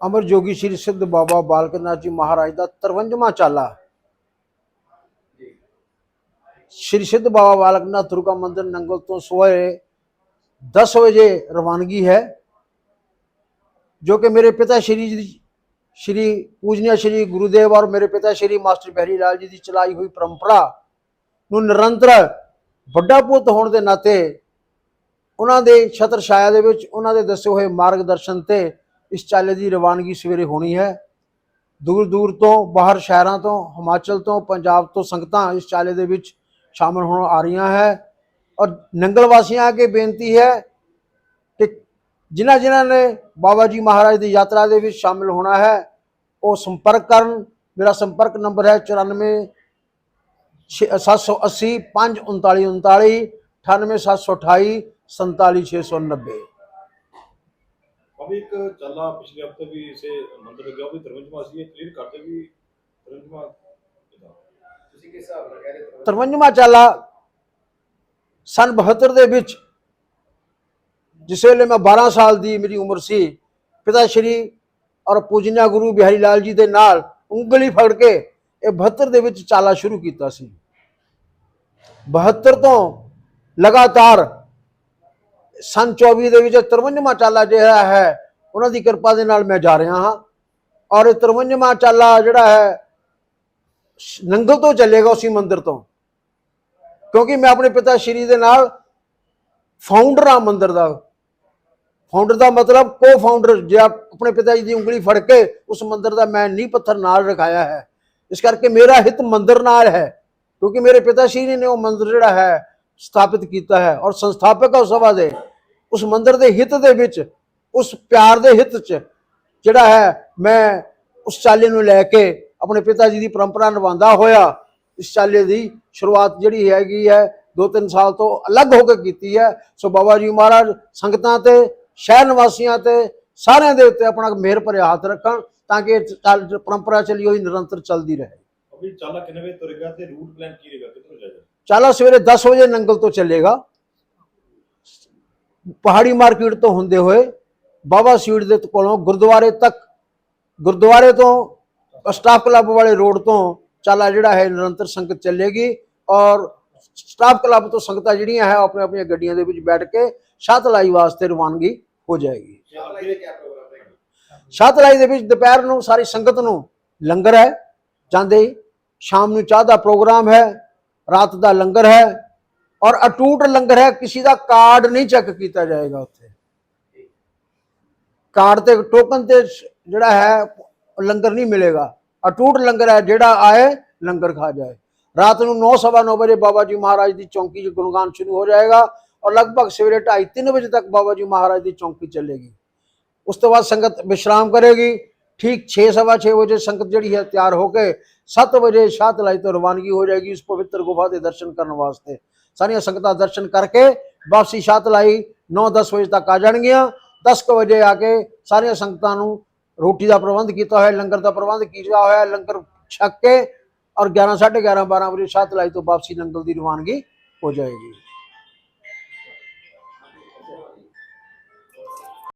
ਅਮਰ ਜੋਗੀ ਸ਼੍ਰੀ ਸਿੱਧ ਬਾਬਾ ਬਾਲਕਨਾਥ ਜੀ ਮਹਾਰਾਜ ਦਾ 53ਵਾਂ ਚਾਲਾ। ਸ਼੍ਰੀ ਸਿੱਧ ਬਾਬਾ ਬਾਲਕਨਾਥ ਦੁਰਗਾ ਮੰਦਿਰ ਨੰਗਲ ਤੋਂ ਸਵੇਰੇ 10 ਵਜੇ ਰਵਾਨਗੀ ਹੈ ਜੋ ਕਿ ਮੇਰੇ ਪਿਤਾ ਸ਼੍ਰੀ ਜੀ ਸ਼੍ਰੀ ਪੂਜਨੀਆ ਸ਼੍ਰੀ ਗੁਰੂਦੇਵ ਔਰ ਮੇਰੇ ਪਿਤਾ ਸ਼੍ਰੀ ਮਾਸਟਰ ਬਹਿਰੀ ਲਾਲ ਜੀ ਦੀ ਚਲਾਈ ਹੋਈ ਪਰੰਪਰਾ ਨੂੰ ਨਿਰੰਤਰ ਵੱਡਾ ਪੁੱਤ ਹੋਣ ਦੇ ਨਾਤੇ ਉਹਨਾਂ ਦੇ ਛਤਰ ਛਾਇਆ ਦੇ ਵਿੱਚ ਉਹਨਾਂ ਦੇ ਦੱਸੇ ਹੋਏ ਮਾਰਗਦਰਸ਼ਨ ਤੇ ਇਸ ਚਾਲੇ ਦੀ ਰਵਾਨਗੀ ਸਵੇਰੇ ਹੋਣੀ ਹੈ। ਦੂਰ ਦੂਰ ਤੋਂ, ਬਾਹਰ ਸ਼ਹਿਰਾਂ ਤੋਂ, ਹਿਮਾਚਲ ਤੋਂ, ਪੰਜਾਬ ਤੋਂ ਸੰਗਤਾਂ ਇਸ ਚਾਲੇ ਦੇ ਵਿੱਚ ਸ਼ਾਮਲ ਹੋਣ ਆ ਰਹੀਆਂ ਹੈ। ਔਰ ਨੰਗਲ ਵਾਸੀਆਂ ਅੱਗੇ ਬੇਨਤੀ ਹੈ ਕਿ ਜਿਨ੍ਹਾਂ ਜਿਨ੍ਹਾਂ ਨੇ ਬਾਬਾ ਜੀ ਮਹਾਰਾਜ ਦੀ ਯਾਤਰਾ ਦੇ ਵਿੱਚ ਸ਼ਾਮਿਲ ਹੋਣਾ ਹੈ, ਉਹ ਸੰਪਰਕ ਕਰਨ। ਮੇਰਾ ਸੰਪਰਕ ਨੰਬਰ ਹੈ 94 780 539 39 98728 47690 ਅਭੀ ਇੱਕ ਚੱਲਾ ਪਿਛਲੇ ਹਫ਼ਤੇ ਵੀ ਇਸੇ ਮੰਦਰ ਗਿਆ ਉਹ ਵੀ ਤਰਵੰਜਵਾ ਸੀ ਇਹ ਕਲੀਅਰ ਕਰਦੇ ਵੀ ਤਰਵੰਜਵਾ ਕਿਦਾਂ? ਤੁਸੀਂ ਕਿਸ ਹਿਸਾਬ ਨਾਲ ਕਹਿ ਰਹੇ ਹੋ 53ਵਾਂ ਚਾਲਾ ਸਨ 72 ਦੇ ਵਿੱਚ ਜਿਸ ਵੇਲੇ ਮੈਂ 12 ਸਾਲ ਦੀ ਮੇਰੀ ਉਮਰ ਸੀ ਪਿਤਾ ਸ਼੍ਰੀ ਔਰ ਪੂਜਨੀਆ ਗੁਰੂ ਬਿਹਾਰੀ ਲਾਲ ਜੀ ਦੇ ਨਾਲ ਉਂਗਲੀ ਫੜ ਕੇ ਇਹ 72 ਦੇ ਵਿੱਚ ਚਾਲਾ ਸ਼ੁਰੂ ਕੀਤਾ ਸੀ। 72 ਤੋਂ ਲਗਾਤਾਰ ਸਨ 24 ਦੇ ਵਿੱਚ 53ਵਾਂ ਚਾਲਾ ਜਿਹੜਾ ਹੈ, ਉਹਨਾਂ ਦੀ ਕਿਰਪਾ ਦੇ ਨਾਲ ਮੈਂ ਜਾ ਰਿਹਾ ਹਾਂ। ਔਰ ਇਹ 53ਵਾਂ ਚਾਲਾ ਜਿਹੜਾ ਹੈ, ਨੰਗਲ ਤੋਂ ਚੱਲੇਗਾ ਉਸੇ ਮੰਦਿਰ ਤੋਂ। ਕਿਉਂਕਿ ਮੈਂ ਆਪਣੇ ਪਿਤਾ ਸ਼੍ਰੀ ਦੇ ਨਾਲ ਫਾਊਂਡਰ ਆ ਮੰਦਿਰ ਦਾ। ਫਾਊਂਡਰ ਦਾ ਮਤਲਬ ਕੋ ਫਾਊਂਡਰ ਜੇ ਆਪ ਆਪਣੇ ਪਿਤਾ ਜੀ ਦੀ ਉਂਗਲੀ ਫੜ ਕੇ ਉਸ ਮੰਦਿਰ ਦਾ ਮੈਂ ਨੀਂਹ ਪੱਥਰ ਨਾਲ ਰਖਾਇਆ ਹੈ। ਇਸ ਕਰਕੇ ਮੇਰਾ ਹਿੱਤ ਮੰਦਿਰ ਨਾਲ ਹੈ, ਕਿਉਂਕਿ ਮੇਰੇ ਪਿਤਾ ਸ਼੍ਰੀ ਨੇ ਉਹ ਮੰਦਿਰ ਜਿਹੜਾ ਹੈ, ਸਥਾਪਿਤ ਕੀਤਾ ਹੈ। ਔਰ ਸੰਸਥਾਪਕ ਉਸ ਸਭਾ ਦੇ। ਉਸ ਮੰਦਿਰ ਦੇ ਹਿੱਤ ਦੇ ਵਿੱਚ ਉਸ ਪਿਆਰ ਦੇ ਹਿੱਤ 'ਚ ਜਿਹੜਾ ਹੈ ਮੈਂ ਉਸ ਚਾਲੇ ਨੂੰ ਲੈ ਕੇ ਆਪਣੇ ਪਿਤਾ ਜੀ ਦੀ ਪਰੰਪਰਾ ਨਿਭਾਉਂਦਾ ਹੋਇਆ ਇਸ ਚਾਲੇ ਦੀ ਸ਼ੁਰੂਆਤ ਜਿਹੜੀ ਹੈਗੀ ਹੈ ਦੋ ਤਿੰਨ ਸਾਲ ਤੋਂ ਅਲੱਗ ਹੋ ਕੇ ਕੀਤੀ ਹੈ। ਸੋ ਬਾਬਾ ਜੀ ਮਹਾਰਾਜ ਸੰਗਤਾਂ ਤੇ ਸ਼ਹਿਰ ਨਿਵਾਸੀਆਂ ਤੇ ਸਾਰਿਆਂ ਦੇ ਉੱਤੇ ਆਪਣਾ ਮਿਹਰ ਭਰਿਆ ਹੱਥ ਰੱਖਣ ਤਾਂ ਕਿ ਪਰੰਪਰਾ ਚੱਲੀ ਹੋਈ ਨਿਰੰਤਰ ਚੱਲਦੀ ਰਹੇ। ਅਭੀ ਚਾਲਾ ਕਿੰਨੇ ਵਜੇ ਤੁਰੇਗਾ ਤੇ ਰੂਟ ਪਲਾਨ ਕੀ ਰਹੇਗਾ? ਕਿੱਥੋਂ ਜਾਏਗਾ? ਚਾਲਾ ਸਵੇਰੇ 10 ਵਜੇ ਨੰਗਲ ਤੋਂ ਚੱਲੇਗਾ। ਪਹਾੜੀ ਮਾਰਕੀਟ ਤੋਂ ਹੁੰਦੇ ਹੋਏ ਬਾਬਾ ਸੀੜ ਦੇ ਕੋਲੋਂ ਗੁਰਦੁਆਰੇ ਤੱਕ, ਗੁਰਦੁਆਰੇ ਤੋਂ ਸਟਾਫ ਕਲੱਬ ਵਾਲੇ ਰੋਡ ਤੋਂ ਚਾਲਾ ਜਿਹੜਾ ਹੈ ਨਿਰੰਤਰ ਸੰਗਤ ਚੱਲੇਗੀ ਔਰ ਸਟਾਫ ਕਲੱਬ ਤੋਂ ਸੰਗਤਾਂ ਜਿਹੜੀਆਂ ਹੈ ਆਪਣੇ ਆਪਣੀਆਂ ਗੱਡੀਆਂ ਦੇ ਵਿੱਚ ਬੈਠ ਕੇ ਸ਼ਾਤਲਾਈ ਵਾਸਤੇ ਰਵਾਨਗੀ ਹੋ ਜਾਏਗੀ। ਸ਼ਾਤਲਾਈ ਦੇ ਵਿੱਚ ਦੁਪਹਿਰ ਨੂੰ ਸਾਰੀ ਸੰਗਤ ਨੂੰ ਲੰਗਰ ਹੈ, ਜਾਂਦੇ ਸ਼ਾਮ ਨੂੰ ਚਾਹ ਦਾ ਪ੍ਰੋਗਰਾਮ ਹੈ, ਰਾਤ ਦਾ ਲੰਗਰ ਹੈ ਔਰ ਅਟੂਟ ਲੰਗਰ ਹੈ, ਕਿਸੇ ਦਾ ਕਾਰਡ ਨਹੀਂ ਚੈੱਕ ਕੀਤਾ ਜਾਏਗਾ ਉੱਥੇ। ਕਾਰਡ ਤੇ ਟੋਕਨ ਤੇ ਜਿਹੜਾ ਹੈ, ਲੰਗਰ ਨਹੀਂ ਮਿਲੇਗਾ। ਅਟੂਟ ਲੰਗਰ ਹੈ, ਜਿਹੜਾ ਆਏ, ਲੰਗਰ ਖਾ ਜਾਏ। ਰਾਤ ਨੂੰ 9:30 ਵਜੇ ਬਾਬਾ ਜੀ ਮਹਾਰਾਜ ਦੀ ਚੌਂਕੀ 'ਚ ਗੁਣਗਾਨ ਸ਼ੁਰੂ ਹੋ ਜਾਏਗਾ ਔਰ ਲਗਭਗ ਸਵੇਰੇ 2:30 3 ਵਜੇ ਤੱਕ ਬਾਬਾ ਜੀ ਮਹਾਰਾਜ ਦੀ ਚੌਂਕੀ ਚੱਲੇਗੀ। ਉਸ ਤੋਂ ਬਾਅਦ ਸੰਗਤ ਵਿਸ਼ਰਾਮ ਕਰੇਗੀ। ਠੀਕ 6:30 ਵਜੇ ਸੰਗਤ ਜਿਹੜੀ ਹੈ ਤਿਆਰ ਹੋ ਕੇ 7 ਵਜੇ ਸ਼ਾਹਤਲਾਈ ਤੋਂ ਰਵਾਨਗੀ ਹੋ ਜਾਏਗੀ ਇਸ ਪਵਿੱਤਰ ਗੁਫਾ ਦੇ ਦਰਸ਼ਨ ਕਰਨ ਵਾਸਤੇ। ਸਾਰੀਆਂ ਸੰਗਤਾਂ ਦਰਸ਼ਨ ਕਰਕੇ ਵਾਪਸੀ ਸ਼ਾਹਤਲਾਈ 9-10 ਵਜੇ ਤੱਕ ਆ ਜਾਣਗੀਆਂ। 10 ਕੁ ਵਜੇ ਆ ਕੇ ਸਾਰੀਆਂ ਸੰਗਤਾਂ ਨੂੰ ਰੋਟੀ ਦਾ ਪ੍ਰਬੰਧ ਕੀਤਾ ਹੋਇਆ, ਲੰਗਰ ਦਾ ਪ੍ਰਬੰਧ ਕੀਤਾ ਹੋਇਆ, ਲੰਗਰ ਛੱਕ ਕੇ ਔਰ 11 11:30 12 ਵਜੇ ਸ਼ਾਹਤਲਾਈ ਤੋਂ ਵਾਪਸੀ ਨੰਗਲ ਦੀ ਰਵਾਨਗੀ ਹੋ ਜਾਏਗੀ।